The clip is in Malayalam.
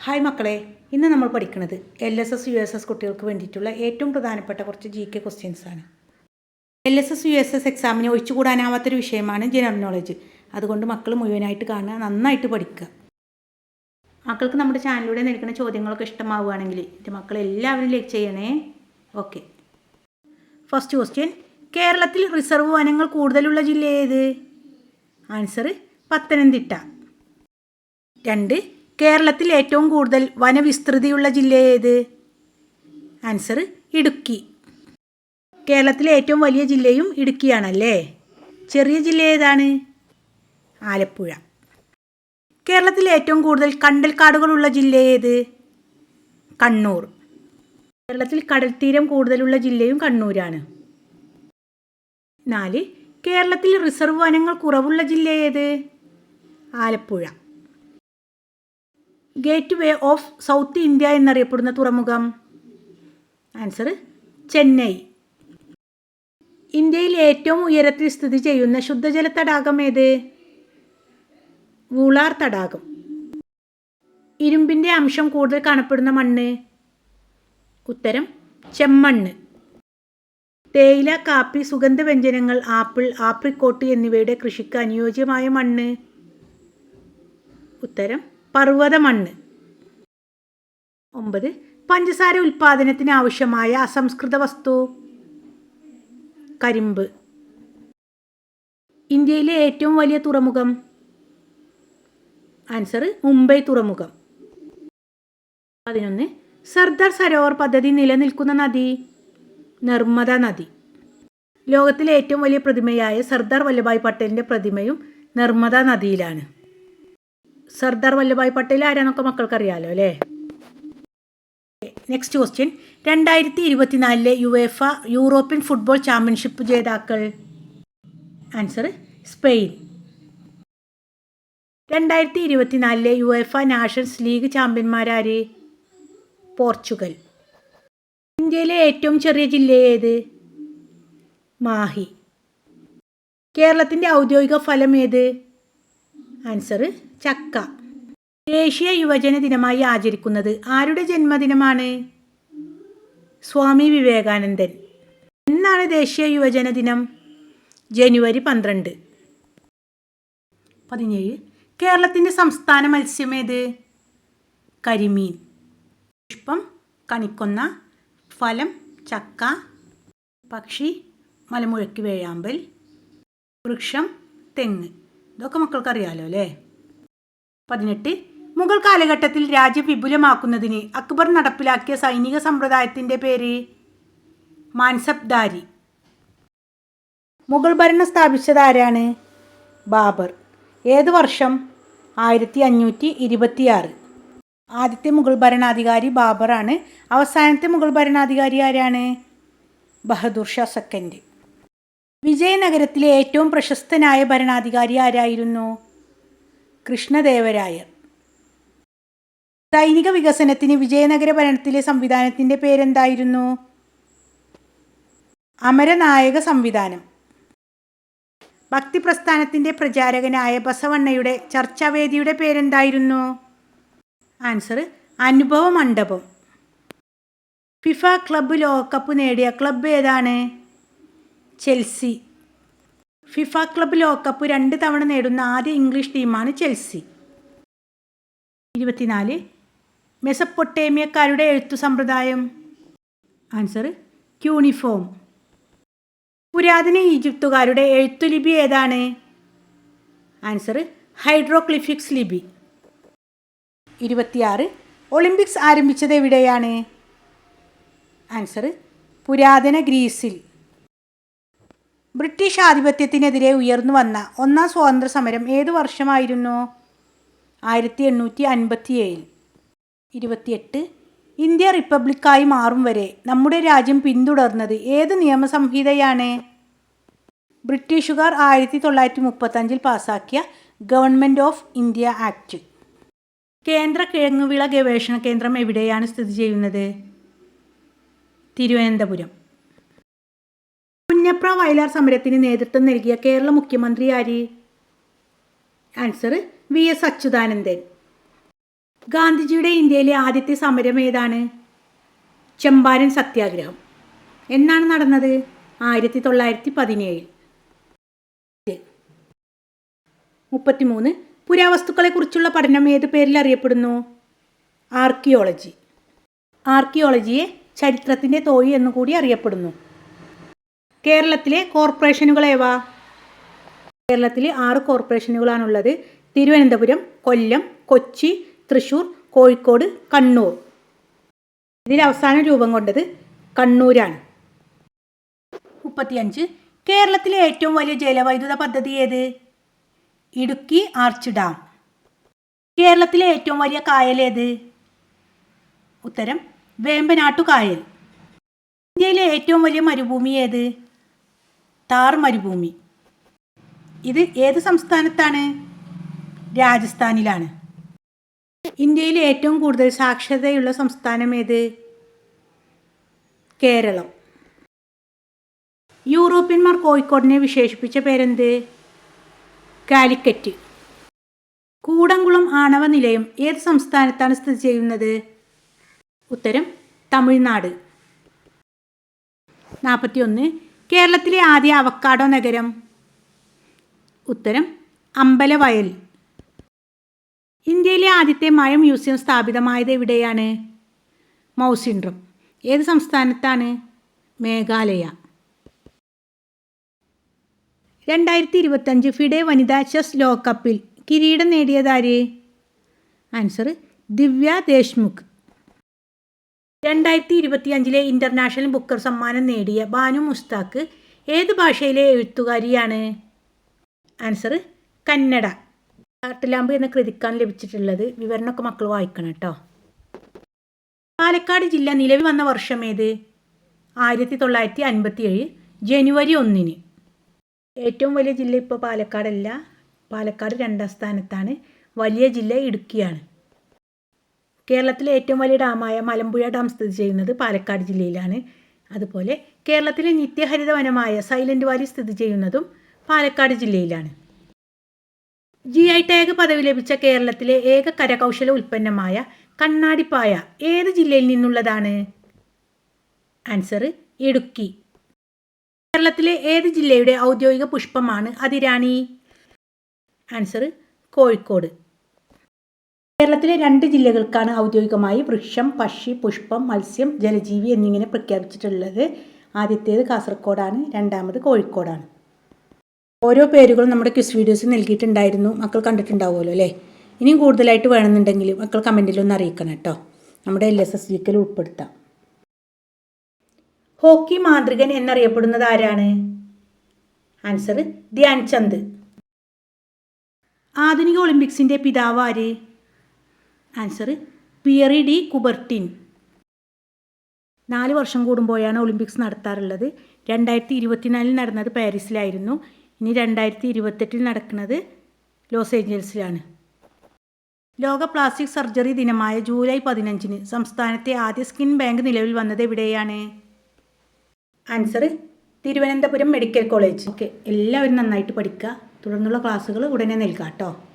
ഹായ് മക്കളെ ഇന്ന് നമ്മൾ പഠിക്കുന്നത് L S S U S S കുട്ടികൾക്ക് വേണ്ടിയിട്ടുള്ള ഏറ്റവും പ്രധാനപ്പെട്ട കുറച്ച് ജി കെ ആണ്. L S S U S S എക്സാമിന് ഒഴിച്ചുകൂടാനാവാത്തൊരു വിഷയമാണ് ജനറൽ നോളജ് അതുകൊണ്ട് മക്കൾ മുഴുവനായിട്ട് കാണുക നന്നായിട്ട് പഠിക്കുക. മക്കൾക്ക് നമ്മുടെ ചാനലിലൂടെ നൽകുന്ന ചോദ്യങ്ങളൊക്കെ ഇഷ്ടമാവുകയാണെങ്കിൽ എന്റെ മക്കൾ എല്ലാവരും ലൈക്ക് ചെയ്യണേ. ഓക്കെ ഫസ്റ്റ് ക്വസ്റ്റ്യൻ കേരളത്തിൽ റിസർവ് വനങ്ങൾ കൂടുതലുള്ള ജില്ല ഏത്? ആൻസർ പത്തനംതിട്ട. രണ്ട് കേരളത്തിൽ ഏറ്റവും കൂടുതൽ വനവിസ്തൃതിയുള്ള ജില്ല ഏത്? ആൻസർ ഇടുക്കി. കേരളത്തിലെ ഏറ്റവും വലിയ ജില്ലയും ഇടുക്കിയാണല്ലേ? ചെറിയ ജില്ല ഏതാണ്? ആലപ്പുഴ. കേരളത്തിലെ ഏറ്റവും കൂടുതൽ കണ്ടൽക്കാടുകളുള്ള ജില്ല ഏത്? കണ്ണൂർ. കേരളത്തിൽ കടൽത്തീരം കൂടുതലുള്ള ജില്ലയും കണ്ണൂരാണ്. നാല് കേരളത്തിൽ റിസർവ് വനങ്ങൾ കുറവുള്ള ജില്ല ഏത്? Alappuzha. Gateway of south India എന്നറിയപ്പെടുന്ന തുറമുഖം. ആൻസർ ചെന്നൈ. ഇന്ത്യയിൽ ഏറ്റവും ഉയരത്തിൽ സ്ഥിതി ചെയ്യുന്ന ശുദ്ധജല തടാകം ഏത്? വൂളാർ തടാകം. ഇരുമ്പിന്റെ അംശം കൂടുതൽ കാണപ്പെടുന്ന മണ്ണ്? ഉത്തരം ചെമ്മണ്ണ്. തേയില കാപ്പി സുഗന്ധവ്യഞ്ജനങ്ങൾ ആപ്പിൾ ആപ്രിക്കോട്ട് എന്നിവയുടെ കൃഷിക്ക് അനുയോജ്യമായ മണ്ണ്? ഉത്തരം പർവത മണ്ണ് ഒമ്പത്. പഞ്ചസാര ഉൽപ്പാദനത്തിന് ആവശ്യമായ അസംസ്കൃത വസ്തു. കരിമ്പ്. ഇന്ത്യയിലെ ഏറ്റവും വലിയ തുറമുഖം. ആൻസർ മുംബൈ തുറമുഖം. പതിനൊന്ന്. സർദാർ സരോവർ പദ്ധതി നിലനിൽക്കുന്ന നദി. നർമ്മദ നദി. ലോകത്തിലെ ഏറ്റവും വലിയ പ്രതിമയായ സർദാർ വല്ലഭായ് പട്ടേലിന്റെ പ്രതിമയും നർമ്മദ നദിയിലാണ്. സർദാർ വല്ലഭായ് പട്ടേൽ ആരാന്നൊക്കെ മക്കൾക്കറിയാലോ അല്ലേ? നെക്സ്റ്റ് ക്വസ്റ്റ്യൻ രണ്ടായിരത്തി ഇരുപത്തിനാലിലെ യുവേഫ യൂറോപ്യൻ ഫുട്ബോൾ ചാമ്പ്യൻഷിപ്പ് ജേതാക്കൾ. ആൻസർ സ്പെയിൻ രണ്ടായിരത്തി ഇരുപത്തിനാലിലെ യുവേഫ നാഷൻസ് ലീഗ് ചാമ്പ്യന്മാരാര്? പോർച്ചുഗൽ. ഇന്ത്യയിലെ ഏറ്റവും ചെറിയ ജില്ല ഏത്? മാഹി. കേരളത്തിന്റെ ഔദ്യോഗിക ഫലം ഏത്? ആൻസർ ചക്ക. ദേശീയ യുവജന ദിനമായി ആചരിക്കുന്നത് ആരുടെ ജന്മദിനമാണ്? സ്വാമി വിവേകാനന്ദൻ. എന്നാണ് ദേശീയ യുവജന ദിനം? ജനുവരി പന്ത്രണ്ട്. പതിനേഴ്. കേരളത്തിന്റെ സംസ്ഥാന മത്സ്യം ഏത്? കരിമീൻ. പുഷ്പം കണിക്കൊന്ന ഫലം ചക്ക പക്ഷി മലമുഴക്കി വേഴാമ്പൽ വൃക്ഷം തെങ്ങ്. ഇതൊക്കെ മക്കൾക്കറിയാലോ അല്ലേ? പതിനെട്ട്. മുഗൾ കാലഘട്ടത്തിൽ രാജ്യം വിപുലമാക്കുന്നതിന് അക്ബർ നടപ്പിലാക്കിയ സൈനിക സമ്പ്രദായത്തിന്റെ പേര് മാൻസബ്ദാരി. മുഗൾ ഭരണം സ്ഥാപിച്ചത് ആരാണ്? ബാബർ. ഏത് വർഷം? ആയിരത്തി അഞ്ഞൂറ്റി ഇരുപത്തിയാറ് ആദ്യത്തെ മുഗൾ ഭരണാധികാരി ബാബറാണ്. അവസാനത്തെ മുഗൾ ഭരണാധികാരി ആരാണ്? ബഹദൂർ ഷാ സെക്കൻഡ്. വിജയനഗരത്തിലെ ഏറ്റവും പ്രശസ്തനായ ഭരണാധികാരി ആരായിരുന്നു? കൃഷ്ണദേവരായർ. സൈനിക വികസനത്തിന് വിജയനഗര ഭരണത്തിലെ സംവിധാനത്തിന്റെ പേരെന്തായിരുന്നു? അമരനായക സംവിധാനം. ഭക്തിപ്രസ്ഥാനത്തിന്റെ പ്രചാരകനായ ബസവണ്ണയുടെ ചർച്ചാവേദിയുടെ പേരെന്തായിരുന്നു? ആൻസർ അനുഭവ മണ്ഡപം ഫിഫ ക്ലബ്ബ് ലോകകപ്പ് നേടിയ ക്ലബ്ബ് ഏതാണ്? ചെൽസി. ഫിഫ ക്ലബ് ലോകകപ്പ് രണ്ട് തവണ നേടുന്ന ആദ്യ ഇംഗ്ലീഷ് ടീമാണ് ചെൽസി. ഇരുപത്തിനാല്. മെസപ്പൊട്ടേമിയക്കാരുടെ എഴുത്തു സമ്പ്രദായം. Answer cuneiform. പുരാതന ഈജിപ്തുകാരുടെ എഴുത്തുലിപി ഏതാണ്? ആൻസർ ഹൈഡ്രോക്ലിഫിക്സ് ലിപി. ഇരുപത്തിയാറ്. ഒളിമ്പിക്സ് ആരംഭിച്ചത് എവിടെയാണ്? ആൻസർ പുരാതന ഗ്രീസിൽ. ബ്രിട്ടീഷ് ആധിപത്യത്തിനെതിരെ ഉയർന്നു വന്ന ഒന്നാം സ്വാതന്ത്ര്യ സമരം ഏത് വർഷമായിരുന്നു? ആയിരത്തി എണ്ണൂറ്റി അൻപത്തി ഏഴിൽ ഇരുപത്തിയെട്ട്. ഇന്ത്യ റിപ്പബ്ലിക്കായി മാറും വരെ നമ്മുടെ രാജ്യം പിന്തുടർന്നത് ഏത് നിയമസംഹിതയാണ്? ബ്രിട്ടീഷുകാർ ആയിരത്തി തൊള്ളായിരത്തി മുപ്പത്തഞ്ചിൽ പാസാക്കിയ ഗവൺമെന്റ് ഓഫ് ഇന്ത്യ ആക്ട്. കേന്ദ്ര കിഴങ്ങുവിള ഗവേഷണ കേന്ദ്രം എവിടെയാണ് സ്ഥിതി ചെയ്യുന്നത്? തിരുവനന്തപുരം. പുന്നപ്ര വയലാർ സമരത്തിന് നേതൃത്വം നൽകിയ കേരള മുഖ്യമന്ത്രി ആര്? Answer V S Achuthanandan. ഗാന്ധിജിയുടെ ഇന്ത്യയിലെ ആദ്യത്തെ സമരം ഏതാണ്? ചമ്പാരൻ സത്യാഗ്രഹം. എന്നാണ് നടന്നത്? ആയിരത്തി തൊള്ളായിരത്തി പതിനേഴിൽ മുപ്പത്തിമൂന്ന്. പുരാവസ്തുക്കളെക്കുറിച്ചുള്ള പഠനം ഏത് പേരിൽ അറിയപ്പെടുന്നു? ആർക്കിയോളജി. ആർക്കിയോളജിയെ ചരിത്രത്തിന്റെ തോഴി എന്നുകൂടി അറിയപ്പെടുന്നു. കേരളത്തിലെ കോർപ്പറേഷനുകൾ ഏവാ? കേരളത്തിൽ ആറ് കോർപ്പറേഷനുകളാണുള്ളത്. തിരുവനന്തപുരം കൊല്ലം കൊച്ചി തൃശൂർ കോഴിക്കോട് കണ്ണൂർ. ഇതിൽ അവസാന രൂപം കൊണ്ടത് കണ്ണൂരാണ്. മുപ്പത്തിയഞ്ച്. കേരളത്തിലെ ഏറ്റവും വലിയ ജലവൈദ്യുത പദ്ധതി ഏത്? Idukki arch dam. കേരളത്തിലെ ഏറ്റവും വലിയ കായൽ ഏത്? ഉത്തരം വേമ്പനാട്ടു കായൽ. ഇന്ത്യയിലെ ഏറ്റവും വലിയ മരുഭൂമി ഏത്? താർ മരുഭൂമി. ഇത് ഏത് സംസ്ഥാനത്താണ്? രാജസ്ഥാനിലാണ്. ഇന്ത്യയിൽ ഏറ്റവും കൂടുതൽ സാക്ഷരതയുള്ള സംസ്ഥാനം ഏത്? കേരളം. യൂറോപ്യന്മാർ കോഴിക്കോടിനെ വിശേഷിപ്പിച്ച പേരെന്ത്? കാലിക്കറ്റ്. കൂടംകുളം ആണവ നിലയം ഏത് സംസ്ഥാനത്താണ് സ്ഥിതി ചെയ്യുന്നത്? ഉത്തരം തമിഴ്നാട്. നാൽപ്പത്തിയൊന്ന് കേരളത്തിലെ ആദ്യ അവക്കാഡോ നഗരം? ഉത്തരം അമ്പലവയൽ. ഇന്ത്യയിലെ ആദ്യത്തെ മഴ മ്യൂസിയം സ്ഥാപിതമായത് എവിടെയാണ്? മൗസിൻഡ്രം. ഏത് സംസ്ഥാനത്താണ്? മേഘാലയ. രണ്ടായിരത്തി ഇരുപത്തഞ്ച് ഫിഡെ വനിതാ ചെസ് ലോകകപ്പിൽ കിരീടം നേടിയതാര് ആൻസർ ദിവ്യ ദേശ്മുഖ്. രണ്ടായിരത്തി ഇരുപത്തിയഞ്ചിലെ ഇന്റർനാഷണൽ ബുക്കർ സമ്മാനം നേടിയ ബാനു മുസ്താഖ് ഏത് ഭാഷയിലെ എഴുത്തുകാരിയാണ്? ആൻസർ കന്നഡ. കാട്ടിലാമ്പ് എന്ന കൃതിക്കാണ് ലഭിച്ചിട്ടുള്ളത്. വിവരണമൊക്കെ മക്കൾ വായിക്കണം കേട്ടോ. പാലക്കാട് ജില്ല നിലവിൽ വന്ന വർഷം ഏത്? ആയിരത്തി തൊള്ളായിരത്തി അൻപത്തി ഏഴ് ജനുവരി ഒന്നിന്. ഏറ്റവും വലിയ ജില്ല ഇപ്പോൾ പാലക്കാടല്ല. പാലക്കാട് രണ്ടാം സ്ഥാനത്താണ്. വലിയ ജില്ല ഇടുക്കിയാണ്. കേരളത്തിലെ ഏറ്റവും വലിയ ഡാമായ മലമ്പുഴ ഡാം സ്ഥിതി ചെയ്യുന്നത് പാലക്കാട് ജില്ലയിലാണ്. അതുപോലെ കേരളത്തിലെ നിത്യഹരിത വനമായ സൈലന്റ് വാലി സ്ഥിതി ചെയ്യുന്നതും പാലക്കാട് ജില്ലയിലാണ്. ജി ഐ ടാഗ് പദവി ലഭിച്ച കേരളത്തിലെ ഏക കരകൗശല ഉൽപ്പന്നമായ കണ്ണാടിപ്പായ ഏത് ജില്ലയിൽ നിന്നുള്ളതാണ്? ആൻസർ ഇടുക്കി. കേരളത്തിലെ ഏത് ജില്ലയുടെ ഔദ്യോഗിക പുഷ്പമാണ് അതിരാണി? ആൻസർ കോഴിക്കോട്. കേരളത്തിലെ രണ്ട് ജില്ലകൾക്കാണ് ഔദ്യോഗികമായി വൃക്ഷം പക്ഷി പുഷ്പം മത്സ്യം ജലജീവി എന്നിങ്ങനെ പ്രഖ്യാപിച്ചിട്ടുള്ളത്. ആദ്യത്തേത് കാസർഗോഡാണ് രണ്ടാമത് കോഴിക്കോടാണ്. ഓരോ പേരുകളും നമ്മുടെ ക്വിസ് വീഡിയോസ് നൽകിയിട്ടുണ്ടായിരുന്നു. മക്കൾ കണ്ടിട്ടുണ്ടാവുമല്ലോ അല്ലേ? ഇനിയും കൂടുതലായിട്ട് വേണമെന്നുണ്ടെങ്കിൽ മക്കൾ കമന്റിലൊന്ന് അറിയിക്കണം കേട്ടോ. നമ്മുടെ എൽ എസ് എസ് ജിക്കൽ ഉൾപ്പെടുത്താം. ഹോക്കി മാന്ത്രികൻ എന്നറിയപ്പെടുന്നത് ആരാണ്? ആൻസർ ധ്യാൻചന്ദ്. ആധുനിക ഒളിമ്പിക്സിന്റെ പിതാവ് ആര്? Answer Pierre de Coubertin. നാല് വർഷം കൂടുമ്പോഴാണ് ഒളിമ്പിക്സ് നടത്താറുള്ളത്. രണ്ടായിരത്തി ഇരുപത്തിനാലിൽ നടന്നത് പാരീസിലായിരുന്നു. ഇനി രണ്ടായിരത്തി ഇരുപത്തെട്ടിൽ നടക്കുന്നത് ലോസ് ഏഞ്ചൽസിലാണ്. ലോക പ്ലാസ്റ്റിക് സർജറി ദിനമായ ജൂലൈ പതിനഞ്ചിന് സംസ്ഥാനത്തെ ആദ്യ സ്കിൻ ബാങ്ക് നിലവിൽ വന്നത് എവിടെയാണ്? Answer Thiruvananthapuram medical college. Okay എല്ലാവരും നന്നായിട്ട് പഠിക്കുക. തുടർന്നുള്ള ക്ലാസ്സുകൾ ഉടനെ നൽകാം കേട്ടോ.